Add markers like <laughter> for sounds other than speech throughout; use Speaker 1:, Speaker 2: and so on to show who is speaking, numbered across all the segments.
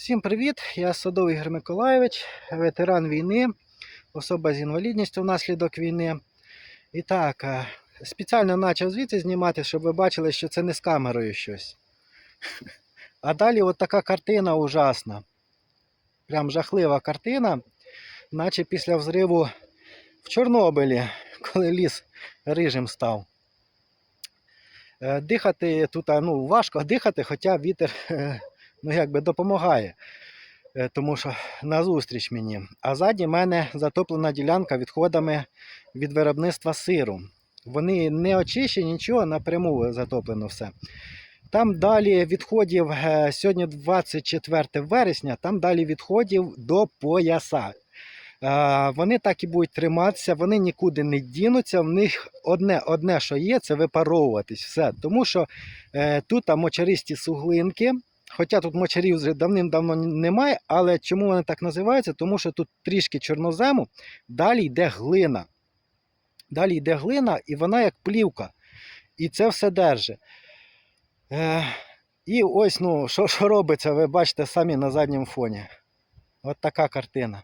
Speaker 1: Всім привіт! Я Садовий Ігор Миколаєвич, ветеран війни, особа з інвалідністю внаслідок війни. І так, е, спеціально почав звідси знімати, щоб ви бачили, що це не з камерою щось. <laughs> А далі от така картина ужасна. Прям жахлива картина, наче після взриву в Чорнобилі, <laughs> коли ліс рижим став. Е, Дихати тут ну, важко дихати, хоча вітер е, ну, якби допомагає, е, тому що назустріч мені. А ззаді мене затоплена ділянка відходами від виробництва сиру. Вони не очищені, нічого, напряму затоплено все. Там далі відходів, е, сьогодні 24 вересня, там далі відходів до пояса. Е, Вони так і будуть триматися, вони нікуди не дінуться. В них одне, одне що є, це випаровуватись. Все. Тому що тут там мочаристі суглинки. Хоча тут мочарів вже давним-давно немає, але чому вони так називаються? Тому що тут трішки чорнозему, далі йде глина. Далі йде глина, і вона як плівка. І це все держить. Е, і ось, ну, що, що робиться, ви бачите самі на задньому фоні. От така картина.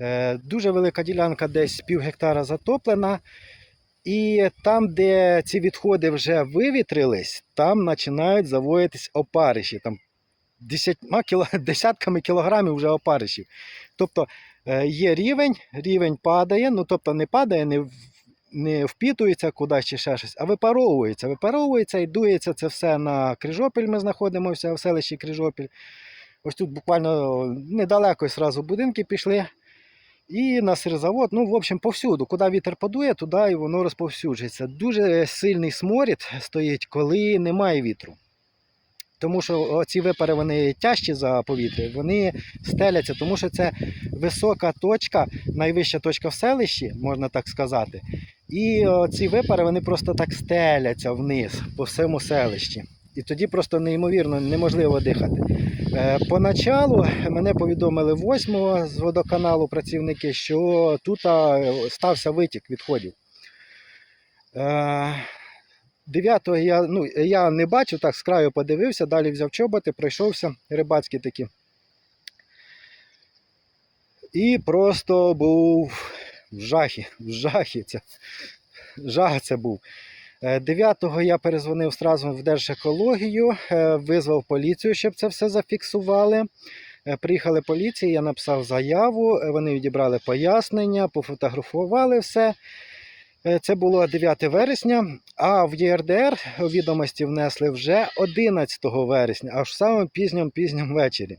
Speaker 1: Е, дуже велика ділянка, десь пів гектара затоплена. І там, де ці відходи вже вивітрились, там починають заводитись опариші. Там <laughs> десятками кілограмів вже опаришів. Тобто е, є рівень, рівень падає, ну тобто не падає, не, не впітується кудись чи ще щось, а випаровується. Випаровується і дується це все на Крижопіль. Ми знаходимося в селищі Крижопіль. Ось тут буквально недалеко зразу будинки пішли. І на сирзавод, ну, в общем, повсюду. Куди вітер подує, туди і воно розповсюджується. Дуже сильний сморід стоїть, коли немає вітру. Тому що ці випари вони тяжчі за повітря, вони стеляться, тому що це висока точка, найвища точка в селищі, можна так сказати. І ці випари вони просто так стеляться вниз по всьому селищі. І тоді просто неймовірно неможливо дихати. Е, Поначалу мене повідомили 8 з водоканалу працівники, що тут стався витік відходів. 9 я, ну, я не бачив, так з краю подивився, далі взяв чоботи, пройшовся, рибацькі такі. І просто був в жахі, в жахі. Це, жах це був. 9-го я перезвонив зразу в Держекологію, е, визвав поліцію, щоб це все зафіксували. Е, Приїхали поліції, я написав заяву, е, вони відібрали пояснення, пофотографували все. Е, Це було 9 вересня, а в ЄРДР відомості внесли вже 11 вересня, аж в самому пізньому пізньому вечорі.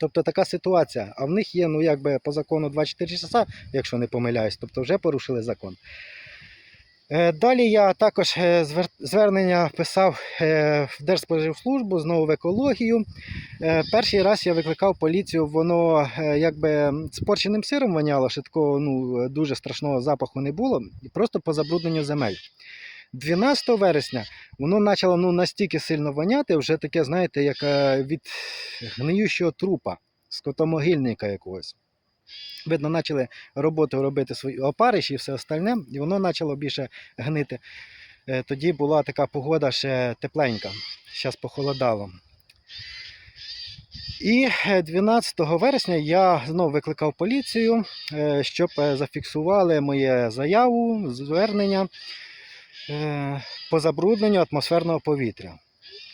Speaker 1: Тобто така ситуація. А в них є, ну якби по закону 24 часа, якщо не помиляюсь, тобто вже порушили закон. Е, Далі я також е, звернення писав е, в Держспоживслужбу, знову в екологію. Перший раз я викликав поліцію, воно якби спорченим сиром воняло, що такого ну, дуже страшного запаху не було, просто по забрудненню земель. 12 вересня воно почало ну, настільки сильно воняти, вже таке, знаєте, як від гниючого трупа, скотомогильника якогось. Видно, почали роботу робити свої опариші і все остальне, і воно почало більше гнити. Е, Тоді була така погода ще тепленька, зараз похолодало. І е, 12 вересня я знову викликав поліцію, е, щоб е, зафіксували моє заяву, звернення е, по забрудненню атмосферного повітря.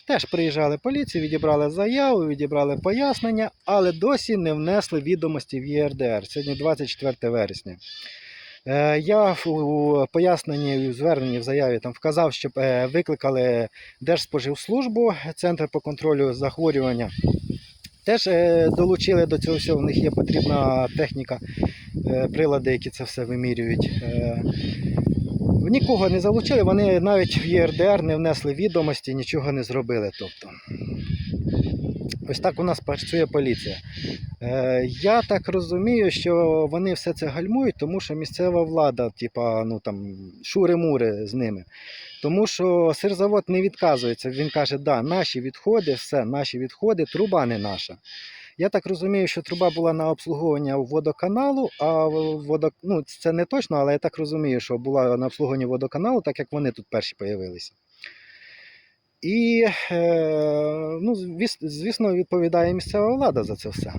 Speaker 1: Теж приїжджали поліції, відібрали заяву, відібрали пояснення, але досі не внесли відомості в ЄРДР. Сьогодні 24 вересня. Е, Я у поясненні в зверненні в заяві там вказав, щоб е, викликали Держспоживслужбу, Центр по контролю захворювання. Теж е, долучили до цього всього, в них є потрібна техніка, прилади, які це все вимірюють. Нікого не залучили, вони навіть в ЄРДР не внесли відомості, нічого не зробили. Тобто. Ось так у нас працює поліція. Е, я так розумію, що вони все це гальмують, тому що місцева влада, типа, ну там, шури-мури з ними. Тому що сирзавод не відказується. Він каже, да, наші відходи, все, наші відходи, труба не наша. Я так розумію, що труба була на обслуговування водоканалу, а водо... ну, це не точно, але я так розумію, що була на обслуговуванні водоканалу, так як вони тут перші появилися. І, е, ну, звісно, відповідає місцева влада за це все.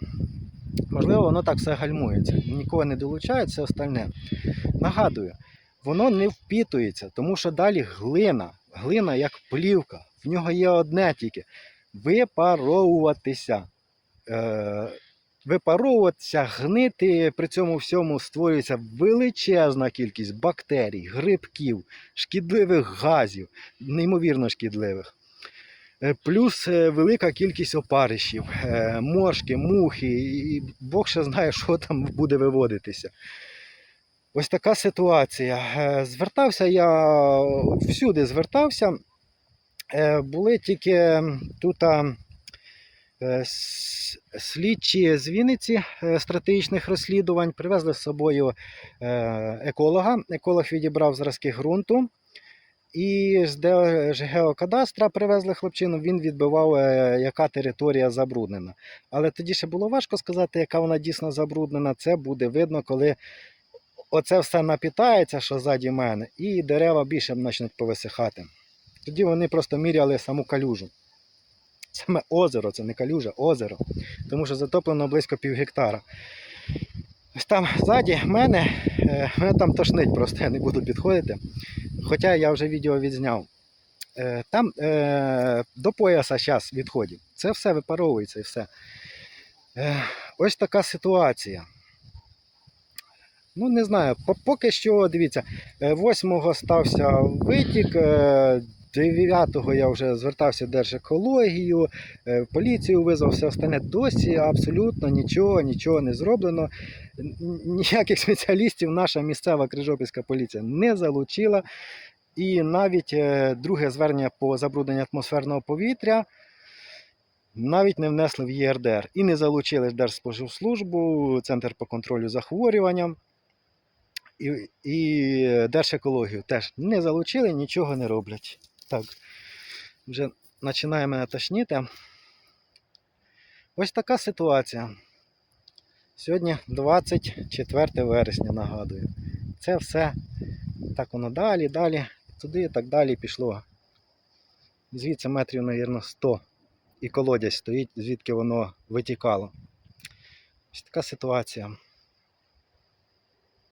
Speaker 1: Можливо, воно так все гальмується. Нікого не долучають, все остальне. Нагадую, воно не впітується, тому що далі глина. Глина як плівка. В нього є одне тільки випаровуватися. Е, випаровуватися, гнити, при цьому всьому створюється величезна кількість бактерій, грибків, шкідливих газів, неймовірно шкідливих. Е, Плюс е, велика кількість опаришів, мошки, мухи, і Бог ще знає, <laughs> що там буде виводитися. Ось така ситуація. Звертався я всюди звертався. Були тільки тут слідчі з Вінниці е, стратегічних розслідувань привезли з собою е, еколога. Еколог відібрав зразки ґрунту. І з Держгеокадастра привезли хлопчину, він відбивав, е, яка територія забруднена. Але тоді ще було важко сказати, яка вона дійсно забруднена. Це буде видно, коли оце все напітається, що ззаді мене, і дерева більше почнуть повисихати. Тоді вони просто міряли саму калюжу. Саме озеро, це не калюжа, озеро. Тому що затоплено близько пів гектара. Ось там ззаді мене, е, мене там тошнить, просто я не буду підходити. Хоча я вже відео відзняв. Е, Там е, до пояса зараз відходів. Це все випаровується і все. Ось така ситуація. Ну, не знаю, поки що, дивіться, 8-го стався витік, 9-го я вже звертався в Держекологію, е, поліцію визвав, все остальне. Досі абсолютно нічого, нічого не зроблено. Ніяких спеціалістів наша місцева Крижопільська поліція не залучила. І навіть е, друге звернення по забрудненню атмосферного повітря навіть не внесли в ЄРДР і не залучили Держспоживслужбу, Центр по контролю захворюванням і, і Держекологію теж не залучили, нічого не роблять. Так, вже починає мене тошніти. Ось така ситуація. Сьогодні 24 вересня, нагадую. Це все так воно далі, далі, туди і так далі пішло. Звідси метрів, мабуть, 100 і колодязь стоїть, звідки воно витікало. Ось така ситуація.